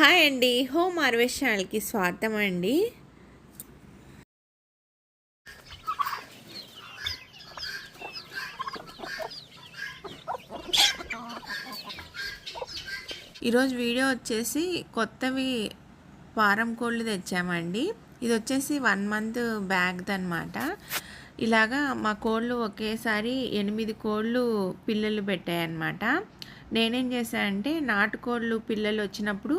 Hi అండి. Home harvest ఛానల్కి స్వాగతం అండి. ఈరోజు వీడియో వచ్చేసి కొత్తవి వారం కోళ్ళు తెచ్చామండి. ఇది వచ్చేసి వన్ మంత్ బ్యాగ్ది అనమాట ఇలాగా మా కోళ్ళు ఒకేసారి ఎనిమిది కోళ్ళు పిల్లలు పెట్టాయన్నమాట. నేనేం చేశానంటే నాటుకోళ్ళు పిల్లలు వచ్చినప్పుడు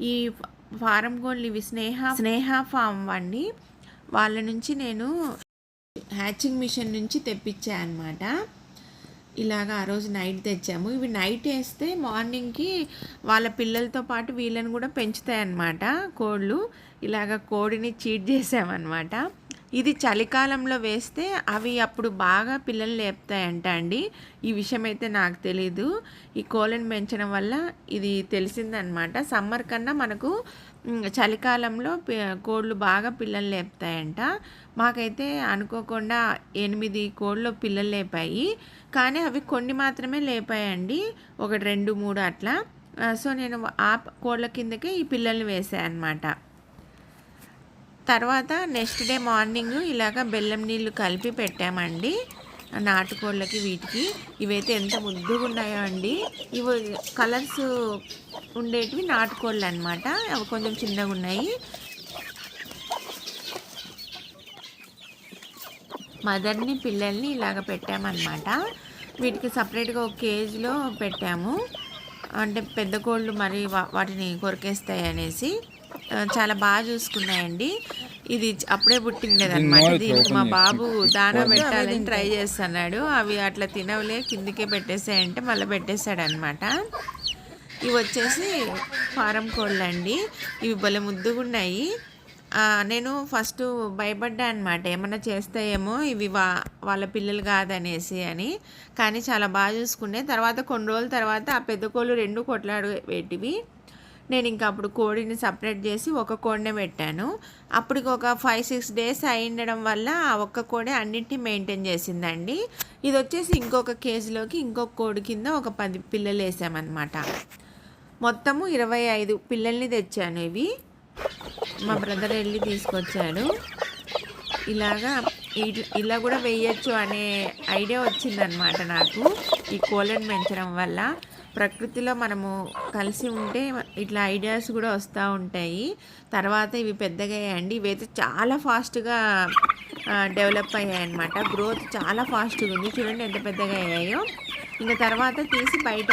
ఈ ఫారం కోళ్ళు ఇవి స్నేహ స్నేహ ఫామ్ వండి వాళ్ళ నుంచి నేను హ్యాచింగ్ మిషన్ నుంచి తెప్పించాను అనమాట ఇలాగ ఆ రోజు నైట్ తెచ్చాము. ఇవి నైట్ వేస్తే మార్నింగ్కి వాళ్ళ పిల్లలతో పాటు వీళ్ళని కూడా పెంచుతాయి అన్నమాట కోళ్ళు. ఇలాగ కోడిని చీట్ చేసామన్నమాట ఇది చలికాలంలో వేస్తే అవి అప్పుడు బాగా పిల్లలు లేపుతాయంట అండి. ఈ విషయం అయితే నాకు తెలీదు. ఈ కోళ్ళని పెంచడం వల్ల ఇది తెలిసిందనమాట. సమ్మర్ కన్నా మనకు చలికాలంలో కోళ్ళు బాగా పిల్లలు లేపుతాయంట. మాకైతే అనుకోకుండా ఎనిమిది కోళ్ళు పిల్లలు లేపాయి. కానీ అవి కొన్ని మాత్రమే లేపాయండి. ఒకటి రెండు మూడు అట్లా. సో నేను ఆ కోళ్ళ కిందకే ఈ పిల్లల్ని వేసాను అనమాట తర్వాత నెక్స్ట్ డే మార్నింగ్ ఇలాగ బెల్లం నీళ్ళు కలిపి పెట్టామండి. నాటుకోళ్ళకి వీటికి. ఇవైతే ఎంత ముద్దుగా ఉన్నాయో అండి. ఇవి కలర్స్ ఉండేటివి నాటుకోళ్ళు అనమాట అవి కొంచెం చిన్నగా ఉన్నాయి మదర్ని పిల్లల్ని ఇలాగ పెట్టామన్నమాట. వీటికి సపరేట్గా ఒక కేజీలో పెట్టాము. అంటే పెద్ద కోళ్ళు మరి వాటిని కొరికేస్తాయి అనేసి చాలా బాగా చూసుకున్నాయండి. ఇది అప్పుడే పుట్టిండేది అనమాట దీనికి మా బాబు దానా పెట్టాలని ట్రై చేస్తున్నాడు. అవి అట్లా తినవలే కిందికే పెట్టేసాయంటే మళ్ళీ పెట్టేశాడు అనమాట ఇవి వచ్చేసి ఫారం కోళ్ళు అండి ఇవి భలే ముద్దుగా ఉన్నాయి నేను ఫస్ట్ భయపడ్డా అనమాట ఏమన్నా చేస్తాయేమో ఇవి వా వాళ్ళ పిల్లలు కాదనేసి అని. కానీ చాలా బాగా చూసుకునే తర్వాత కొన్ని రోజుల తర్వాత ఆ పెద్ద కోళ్ళు రెండు కొట్లాడు వేటివి. నేను ఇంకా అప్పుడు కోడిని సపరేట్ చేసి ఒక కోడినే పెట్టాను. అప్పటికి ఒక ఫైవ్ సిక్స్ డేస్ అయిండడం వల్ల ఆ ఒక్క కోడి అన్నింటినీ మెయింటైన్ చేసిందండి. ఇది వచ్చేసి ఇంకొక కేజీలోకి ఇంకొక కోడి కింద ఒక పది పిల్లలు వేసామన్నమాట. మొత్తము ఇరవై ఐదు పిల్లల్ని తెచ్చాను ఇవి. మా బ్రదర్ వెళ్ళి తీసుకొచ్చాడు. ఇలాగా ఇలా కూడా వేయచ్చు అనే ఐడియా వచ్చిందనమాట నాకు ఈ కోళ్ళని పెంచడం వల్ల. ప్రకృతిలో మనము కలిసి ఉంటే ఇట్లా ఐడియాస్ కూడా వస్తూ ఉంటాయి. తర్వాత ఇవి పెద్దగా అయ్యాయండి. ఇవైతే చాలా ఫాస్ట్గా డెవలప్ అయ్యాయి అనమాట గ్రోత్ చాలా ఫాస్ట్గా ఉంది. చూడండి ఎంత పెద్దగా అయ్యాయో. ఇంకా తర్వాత తీసి బయట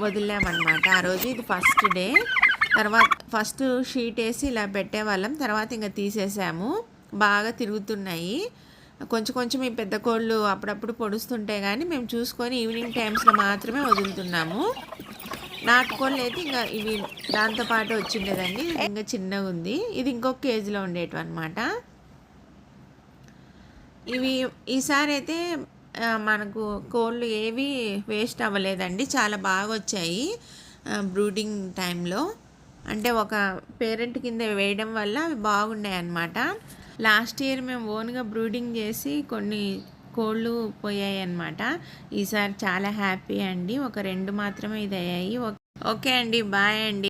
వదిలామన్నమాట. ఆ రోజు ఇది ఫస్ట్ డే తర్వాత ఫస్ట్ షీట్ వేసి ఇలా పెట్టేవాళ్ళం. తర్వాత ఇంకా తీసేసాము. బాగా తిరుగుతున్నాయి. కొంచెం కొంచెం ఈ పెద్ద కోళ్ళు అప్పుడప్పుడు పొడుస్తుంటే కానీ మేము చూసుకొని ఈవినింగ్ టైమ్స్లో మాత్రమే వదులుతున్నాము. నాటుకోళ్ళు అయితే ఇంకా ఇవి దాంతోపాటు వచ్చిండేదండి. ఇంకా చిన్నగా ఉంది. ఇది ఇంకొక కేజీలో ఉండేటివి అనమాట ఇవి ఈసారి అయితే మనకు కోళ్ళు ఏవి వేస్ట్ అవ్వలేదండి. చాలా బాగా వచ్చాయి బ్రూడింగ్ టైంలో అంటే ఒక పేరెంట్ కింద వేయడం వల్ల అవి బాగున్నాయి అన్నమాట లాస్ట్ ఇయర్ మేము ఓన్గా బ్రూడింగ్ చేసి కొన్ని కోళ్ళు పోయాయి అనమాట ఈసారి చాలా హ్యాపీ అండి. ఒక రెండు మాత్రమే ఇది అయ్యాయి ఓకే అండి. బాయ్ అండి.